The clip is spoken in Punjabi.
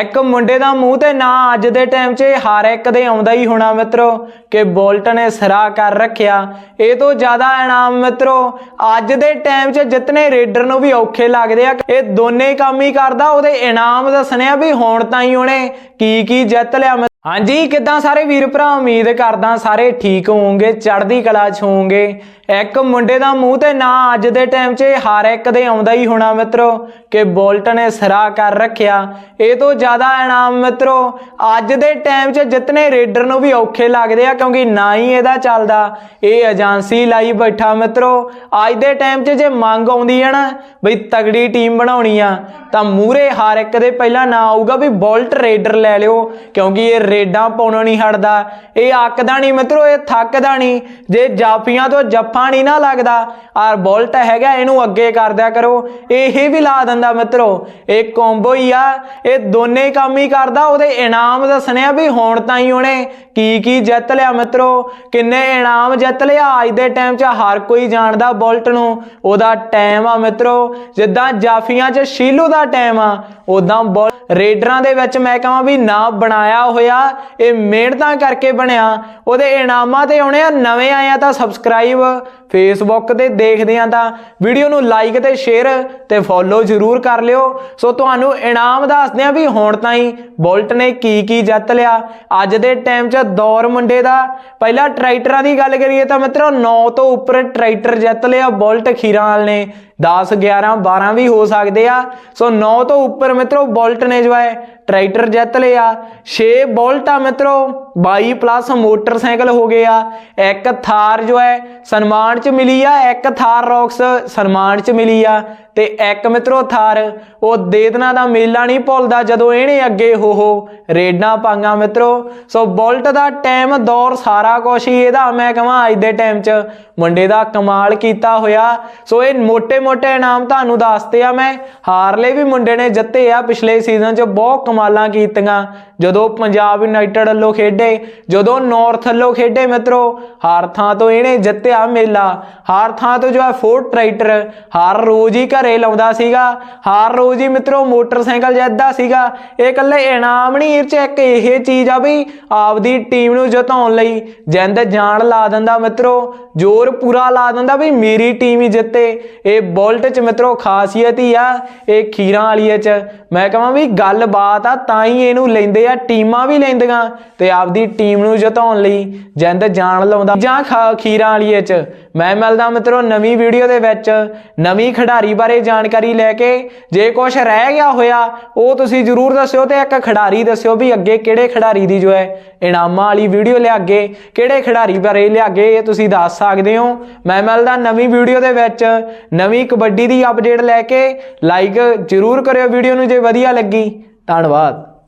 ਇੱਕ ਮੁੰਡੇ ਦਾ ਮੂੰਹ ਤੇ ਨਾ ਅੱਜ ਦੇ ਟਾਈਮ 'ਚ ਹਰ ਇੱਕ ਦੇ ਆਉਂਦਾ ਹੀ ਹੋਣਾ ਮਿੱਤਰੋ ਕਿ ਬੋਲਟ ਨੇ ਸਿਰਾ ਕਰ ਰੱਖਿਆ। ਇਹ ਤੋਂ ਜ਼ਿਆਦਾ ਇਨਾਮ ਮਿੱਤਰੋ ਅੱਜ ਦੇ ਟਾਈਮ 'ਚ ਜਿਤਨੇ ਰੇਡਰ ਨੂੰ ਵੀ ਔਖੇ ਲੱਗਦੇ ਆ, ਇਹ ਦੋਨੇ ਕੰਮ ਹੀ ਕਰਦਾ। ਉਹਦੇ ਇਨਾਮ ਦੱਸਣੇ ਆ ਵੀ ਹੁਣ ਤਾਂ ਹੀ ਉਹਨੇ ਕੀ ਕੀ ਜਿੱਤ ਲਿਆ ਮਿ- ਹਾਂਜੀ, ਕਿਦਾਂ ਸਾਰੇ ਵੀਰ ਭਰਾ? ਉਮੀਦ ਕਰਦਾ ਸਾਰੇ ਠੀਕ ਹੋਵੋਗੇ, ਚੜ੍ਹਦੀ ਕਲਾ 'ਚ ਹੋਵੋਗੇ। ਇੱਕ ਮੁੰਡੇ ਦਾ ਮੂੰਹ ਤੇ ਨਾ ਅੱਜ ਦੇ ਟਾਈਮ 'ਚ ਹਰ ਇੱਕ ਦੇ ਆਉਂਦਾ ਹੀ ਹੋਣਾ ਮਿੱਤਰੋ, ਕਿ ਬੋਲਟ ਨੇ ਸਿਰਾ ਕਰ ਰੱਖਿਆ। ਇਹ ਤੋਂ ਜ਼ਿਆਦਾ ਇਨਾਮ ਮਿੱਤਰੋ, ਅੱਜ ਦੇ ਟਾਈਮ 'ਚ ਜਿਤਨੇ ਰੇਡਰ ਨੂੰ ਵੀ ਔਖੇ ਲੱਗਦੇ ਆ, ਕਿਉਂਕਿ ਨਾ ਹੀ ਇਹਦਾ ਚੱਲਦਾ। ਇਹ ਏਜੰਸੀ ਲਾਈ ਬੈਠਾ ਮਿੱਤਰੋ, ਅੱਜ ਦੇ ਟਾਈਮ 'ਚ ਜੇ ਮੰਗ ਆਉਂਦੀ ਹੈ ਨਾ, ਬਈ ਤਗੜੀ ਟੀਮ ਬਣਾਉਣੀ ਆ, ਤਾਂ ਮੂਰੇ ਹਰ ਇੱਕ ਦੇ ਪਹਿਲਾਂ ਨਾ ਆਊਗਾ ਵੀ ਬੋਲਟ ਰੇਡਰ ਲੈ ਲਿਓ, ਕਿਉਂਕਿ ਇਹ ਰੇਡਾਂ ਪਾਉਣੋਂ ਨਹੀਂ ਹਟਦਾ। ਇਹ ਅੱਕਦਾ ਨਹੀਂ, ਮਿੱਤਰੋ, ਇਹ ਥੱਕਦਾ ਨਹੀਂ। ਜੇ ਜਾਫੀਆਂ ਤੋਂ ਜੱਫਾ ਨਹੀਂ ਨਾ ਲੱਗਦਾ ਆਰ ਬੋਲਟ ਹੈਗਾ, ਇਹਨੂੰ ਅੱਗੇ ਕਰ ਕਰੋ। ਇਹ ਵੀ ਲਾ ਦਿੰਦਾ, ਮਿੱਤਰੋ। ਇਹ ਕੰਬੋ ਹੀ ਆ। ਇਹ ਦੋਨੇ ਕੰਮ ਹੀ ਕਰਦਾ। ਉਹਦੇ ਇਨਾਮ ਦੱਸਣੇ ਆ ਵੀ ਹੁਣ ਤਾਂ ਹੀ ਉਹਨੇ ਕੀ ਕੀ ਜਿੱਤ ਲਿਆ, ਮਿੱਤਰੋ। ਕਿੰਨੇ ਇਨਾਮ ਜਿੱਤ ਲਿਆ। ਅੱਜ ਦੇ ਟਾਈਮ 'ਚ ਹਰ ਕੋਈ ਜਾਣਦਾ ਬੋਲਟ ਨੂੰ। ਉਹਦਾ ਟਾਈਮ ਆ, ਮਿੱਤਰੋ। ਜਿੱਦਾਂ ਜਾਫੀਆਂ 'ਚ ਸ਼ੀਲੂ ਦਾ ਟਾਈਮ ਆ ਉਦਾਂ ਬੋਲ ਰੇਡਰਾਂ ਦੇ ਵਿੱਚ ਮੈਂ ਕਹਾਂ ਵੀ ਨਾ ਬਣਾਇਆ ਹੋਇਆ, ਇਹ ਮਿਹਨਤਾਂ ਕਰਕੇ ਬਣਿਆ, ਉਹਦੇ ਇਨਾਮਾਂ ਤੇ ਆਉਣੇ ਆ, ਨਵੇਂ ਆਏ ਆ ਤਾਂ ਸਬਸਕ੍ਰਾਈਬ ਫੇਸਬੁੱਕ ਤੇ ਦੇਖਦੇ ਆ ਤਾਂ ਵੀਡੀਓ ਨੂੰ ਲਾਈਕ ਤੇ ਸ਼ੇਅਰ ਤੇ ਫੋਲੋ ਜ਼ਰੂਰ ਕਰ ਲਿਓ। ਸੋ ਤੁਹਾਨੂੰ ਇਨਾਮ ਦੱਸਦੇ ਆ ਵੀ ਹੁਣ ਤਾਂ ਹੀ ਬੋਲਟ ਨੇ ਕੀ ਕੀ ਜਿੱਤ ਲਿਆ। ਅੱਜ ਦੇ ਟਾਈਮ 'ਚ ਦੌਰ ਮੁੰਡੇ ਦਾ। ਪਹਿਲਾਂ ਟਰੈਕਟਰਾਂ ਦੀ ਗੱਲ ਕਰੀਏ ਤਾਂ ਮਿੱਤਰੋ 9 ਤੋਂ ਉੱਪਰ ਟਰੈਕਟਰ ਜਿੱਤ ਲਿਆ ਬੁਲਟ ਖੀਰਾਲ ਨੇ। 10 11 12 ਵੀ ਹੋ ਸਕਦੇ ਆ। ਸੋ 9 ਤੋਂ ਉੱਪਰ ਮਿੱਤਰੋ ਬੋਲਟ ਨੇ ਜੋ ਹੈ ਟਰੈਕਟਰ ਜਿੱਤ ਲਿਆ। 6 ਬੋਲਟ ਆ ਮਿੱਤਰੋ 22 ਪਲੱਸ ਮੋਟਰਸਾਈਕਲ ਹੋ ਗਏ ਆ। ਇੱਕ ਥਾਰ ਜੋ ਹੈ ਸਨਮਾਨ ਚ ਮਿਲੀ ਆ, ਇੱਕ ਥਾਰ ਰੌਕਸ ਸਨਮਾਨ ਚ ਮਿਲੀ ਆ, ਤੇ ਇੱਕ ਮਿੱਤਰੋ ਥਾਰ, ਉਹ ਦੇਦਨਾ ਦਾ ਮੇਲਾ ਨਹੀਂ ਭੁੱਲਦਾ ਜਦੋਂ ਇਹਨੇ ਅੱਗੇ ਹੋ ਹੋ ਰੇਡਾਂ ਪਾਂਗਾ ਮਿੱਤਰੋ। ਸੋ ਬੋਲਟ ਦਾ ਟਾਈਮ ਦੌਰ ਸਾਰਾ ਕੁਝ ਹੀ ਇਹਦਾ, ਮੈਂ ਕਹਾਂ ਅੱਜ ਦੇ ਟਾਈਮ 'ਚ ਮੁੰਡੇ ਦਾ ਕਮਾਲ ਕੀਤਾ ਹੋਇਆ। ਸੋ ਇਹ ਮੋਟੇ ਮੋਟੇ ਇਨਾਮ ਤੁਹਾਨੂੰ ਦੱਸਤੇ ਆ ਮੈਂ। ਹਾਰਲੇ ਵੀ ਮੁੰਡੇ ਨੇ ਜਿੱਤੇ ਆ ਪਿਛਲੇ ਸੀਜ਼ਨ 'ਚ, ਬਹੁਤ ਕਮਾਲਾਂ ਕੀਤੀਆਂ। ਜਦੋਂ ਪੰਜਾਬ ਯੂਨਾਈਟਿਡ ਵੱਲੋਂ ਖੇਡੇ, ਜਦੋਂ ਨਾਰਥ ਵੱਲੋਂ ਖੇਡੇ ਮਿੱਤਰੋ, ਹਾਰ ਥਾਂ ਤੋਂ ਇਹਨੇ ਜਿੱਤਿਆ ਮੇਲਾ। ਹਰ ਥਾਂ ਤੋਂ ਜੋ ਹੈ ਫੋਰਟ ਟਰੈਕਟਰ ਹਰ ਰੋਜ਼ ਹੀ ਘਰੇ ਲਾਉਂਦਾ ਸੀਗਾ। ਹਰ ਰੋਜ਼ ਹੀ ਮਿੱਤਰੋ ਮੋਟਰਸਾਈਕਲ ਜਿੱਤਦਾ ਸੀਗਾ। ਇਹ ਇਕੱਲੇ ਇਨਾਮ ਨਹੀਂ, ਇਹ ਚ ਇੱਕ ਇਹ ਚੀਜ਼ ਆ ਵੀ ਆਪਦੀ ਟੀਮ ਨੂੰ ਜਿਤਾਉਣ ਲਈ ਜਿੰਦ ਜਾਨ ਲਾ ਦਿੰਦਾ ਮਿੱਤਰੋ, ਜ਼ੋਰ ਪੂਰਾ ਲਾ ਦਿੰਦਾ ਵੀ ਮੇਰੀ ਟੀਮ ਹੀ ਜਿੱਤੇ। ਇਹ ਬੋਲਟ ਚ ਮਿੱਤਰੋ ਖਾਸੀਅਤ ਹੀ ਆ, ਇਹ ਖੀਰਾਂ ਵਾਲੀਏ ਚ। ਮੈਂ ਕਹਾਂ ਵੀ ਗੱਲਬਾਤ ਆ, ਤਾਂ ਹੀ ਇਹਨੂੰ ਲੈਂਦੇ ਆ, ਟੀਮਾਂ ਵੀ ਲੈਂਦੀਆਂ ਤੇ ਆਪਦੀ ਟੀਮ ਨੂੰ ਜਿਤਾਉਣ ਲਈ ਜਿੰਦ ਜਾਨ ਲਾਉਂਦਾ ਜਾਂ ਖਾ- ਖੀਰਾਂ ਵਾਲੀਏ ਚ। ਮੈਂ ਮਿਲਦਾ ਮਿੱਤਰੋ ਨਵੀਂ ਵੀਡੀਓ ਦੇ ਵਿੱਚ ਨਵੀਂ ਖਿਡਾਰੀ ਬਾਰੇ ਜਾਣਕਾਰੀ ਲੈ ਕੇ ਜੇ ਕੁਝ ਰਹਿ ਗਿਆ ਹੋਇਆ, ਉਹ ਤੁਸੀਂ ਜਰੂਰ ਦੱਸਿਓ ਤੇ ਇੱਕ ਖਿਡਾਰੀ ਦੱਸਿਓ ਵੀ ਅੱਗੇ ਕਿਹੜੇ ਖਿਡਾਰੀ ਦੀ ਜੋ ਹੈ ਇਨਾਮਾਂ ਵਾਲੀ ਵੀਡੀਓ ਲਿਆਗੇ, ਕਿਹੜੇ ਖਿਡਾਰੀ ਬਾਰੇ ਲਿਆਗੇ, ਇਹ ਤੁਸੀਂ ਦੱਸ ਸਕਦੇ ਹੋ। ਮੈਂ ਮਿਲਦਾ ਨਵੀਂ ਵੀਡੀਓ ਦੇ ਵਿੱਚ, ਨਵੀਂ ਕਬੱਡੀ ਦੀ ਅਪਡੇਟ ਲੈ ਕੇ ਲਾਈਕ ਜਰੂਰ ਕਰਿਓ ਵੀਡੀਓ ਨੂੰ ਜੇ ਵਧੀਆ ਲੱਗੀ, ਧੰਨਵਾਦ।